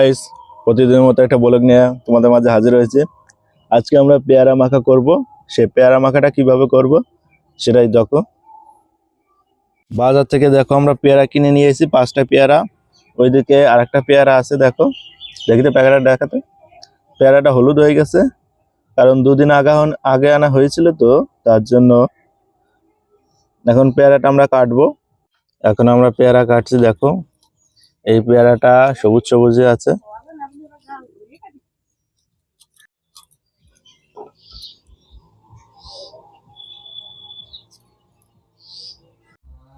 Guys প্রতিদিনের মতো একটা ব্লগ নিয়ে তোমাদের মাঝে হাজির হয়েছে। আজকে আমরা পেয়ারা মাখা করব। সেই পেয়ারা মাখাটা কীভাবে করব সেটাই দেখো। বাজার থেকে দেখো আমরা পেয়ারা কিনে নিয়ে এসেছি, পাঁচটা পেয়ারা। ওইদিকে আর একটা পেয়ারা আছে, দেখো। দেখিতে প্যাকেটটা দেখাতে। পেয়ারাটা হলুদ হয়ে গেছে। কারণ দুদিন আগে আগে আনা হয়েছিল তো, তার জন্য এখন পেয়ারাটা আমরা কাটবো। এখন আমরা পেয়ারা কাটছি, দেখো। এই পেয়ারাটা সবুজ সবুজে আছে।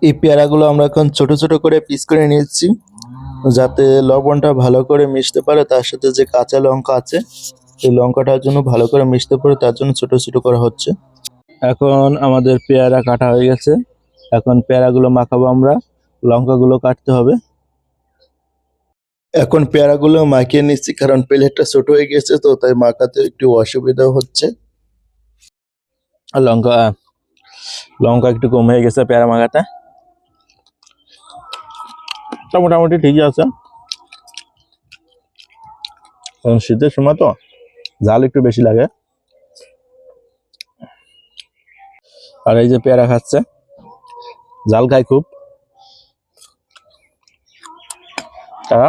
এই পেয়ারাগুলো আমরা এখন ছোট ছোট করে পিস করে নিচ্ছি যাতে লবণটা ভালো করে মিশতে পারে, তার সাথে যে কাঁচা লঙ্কা আছে, এই লঙ্কাটার জন্য ভালো করে মিশতে পারে, তার জন্য ছোট ছোট করা হচ্ছে। এখন আমাদের পেয়ারা কাটা হয়ে গেছে। এখন পেয়ারাগুলো মাখাবো আমরা, লঙ্কাগুলো কাটতে হবে। এখন পেয়ারাগুলো মাখিয়ে নিচ্ছি, কারণ প্লেটটা ছোট হয়ে গেছে তো, তাই মাখাতে একটু অসুবিধা হচ্ছে। লঙ্কা লঙ্কা একটু কম হয়ে গেছে পেয়ারা মাখাতে। তা মোটামুটি ঠিকই আছে। কারণ শীতের সময় তো, ঝাল একটু বেশি লাগে। আর এই যে পেয়ারা খাচ্ছে জাল খায় খুব। তারা